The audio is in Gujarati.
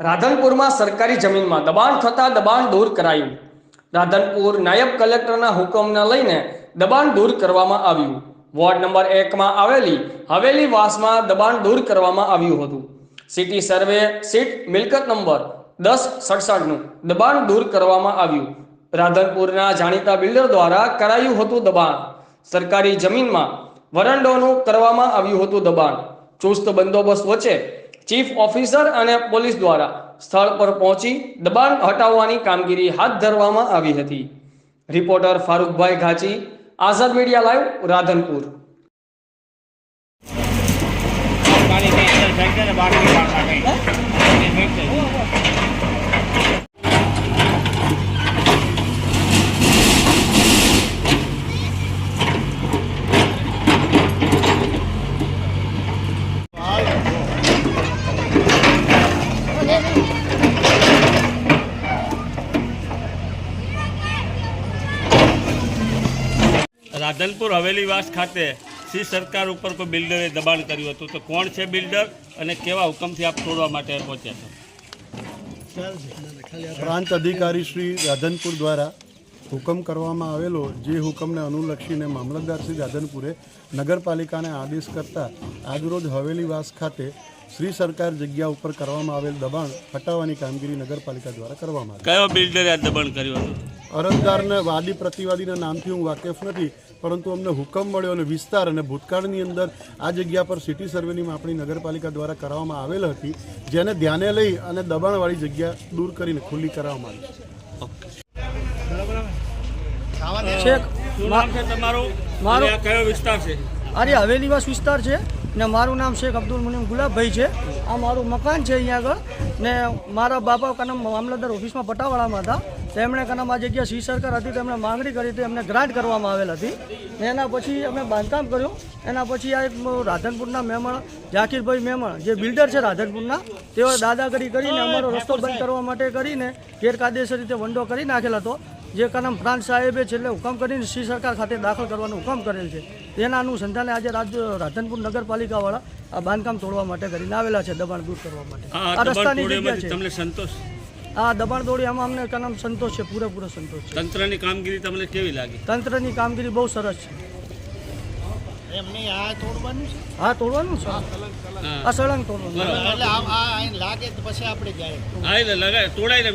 રાધનપુરમાં સરકારી જમીનમાં દબાણ થતાં દબાણ દૂર કરાયું. રાધનપુર નાયબ કલેક્ટરના હુકમને લઈને દબાણ દૂર કરવામાં આવ્યું. વોર્ડ નંબર એકમાં આવેલી હવેલી વાસમાં દબાણ દૂર કરવામાં આવ્યું હતું. સિટી સર્વે સીટ મિલકત નંબર દસ સડસઠનું દબાણ દૂર કરવામાં આવ્યું. રાધનપુરના જાણીતા બિલ્ડર દ્વારા કરાયું હતું દબાણ. સરકારી જમીનમાં વરંડોનું કરવામાં આવ્યું હતું દબાણ. ચુસ્ત બંદોબસ્ત વચ્ચે ચીફ ઓફિસર અને પોલીસ દ્વારા સ્થળ પર પહોંચી દબાણ હટાવવાની કામગીરી હાથ ધરવામાં આવી હતી. Reporter Farookbhai Ghachi Azad media live Radhanpur. પાણી અંદર ફેંકે ને બહાર કઈ. નાખે રાધનપુર હવેલીવાસ ખાતે શ્રી સરકાર ઉપર કોઈ બિલ્ડરે દબાણ કર્યું હતું તો કોણ છે બિલ્ડર અને કેવા હુકમથી આપ તોડવા માટે પહોંચ્યા છો? પ્રાંત અધિકારી શ્રી રાધનપુર દ્વારા હુકમ કરવામાં આવેલો જે હુકમને અનુલક્ષીને મામલતદાર શ્રી રાધનપુરે નગરપાલિકાને આદેશ કરતા આજરોજ હવેલીવાસ ખાતે શ્રી સરકાર જગ્યા ઉપર કરવામાં આવેલ દબાણ હટાવવાની કામગીરી નગરપાલિકા દ્વારા કરવામાં આવી. કયો બિલ્ડરે આ દબાણ કર્યું હતું? અરજદારને વાદી પ્રતિવાદીના નામથી હું વાકેફ નથી પરંતુ અમને હુકમ મળ્યો અને વિસ્તાર અને ભૂતકાળની અંદર આ જગ્યા પર સિટી સર્વેની માપણી નગરપાલિકા દ્વારા કરવામાં આવેલ હતી જેને ધ્યાને લઈ અને દબાણવાળી જગ્યા દૂર કરીને ખુલ્લી કરવામાં આવી છે. છેક શું નામ છે તમારું? મારું- અને આ કયો વિસ્તાર છે? આરે હવેલીવાસ વિસ્તાર છે ને મારું નામ શેખ અબ્દુલ મુનિમ ગુલાબભાઈ છે. આ મારું મકાન છે અહીંયા આગળ ને મારા બાપા કનમ મામલતદાર ઓફિસમાં પટાવાળામાં હતા. તેમણે કનમ આ જગ્યા સી સરકાર હતી તેમણે માંગણી કરી હતી એમને ગ્રાન્ટ કરવામાં આવેલ હતી. એના પછી અમે બાંધકામ કર્યું. એના પછી આ એક રાધનપુરના મેમણ ઝાકીરભાઈ મેમણ જે બિલ્ડર છે રાધનપુરના તેઓ દાદાગીરી કરીને અમારો રસ્તો બંધ કરવા માટે કરીને ગેરકાયદેસર રીતે વંડો કરી નાખેલ હતો. જે કલમ ફ્રાન્સ સાહેબે છેલ્લે હુકમ કરીને શ્રી સરકાર ખાતે દાખલ કરવાનો હુકમ કરેલ છે. તેના અનુસંધાને આજે રાજ્ય રાધનપુર નગરપાલિકાવાળા આ બાંધકામ તોડવા માટે કરીને આવેલા છે દબાણ દૂર કરવા માટે. આ આ રસ્તાની જગ્યા છે. તમને સંતોષ? આ દબાણ દોડી આમાં અમને કલમ સંતોષ છે પૂરેપૂરો સંતોષ છે. તંત્રની કામગીરી તમને કેવી લાગી? તંત્રની કામગીરી બહુ સરસ છે. એમને આ તોડવાનું છે? હા તોડવાનું છે? હા. આ સળંગ તોડવાનું એટલે આમ આ લાગે તો પછી આપણે જાય. હા એટલે લગાય તોડાય ને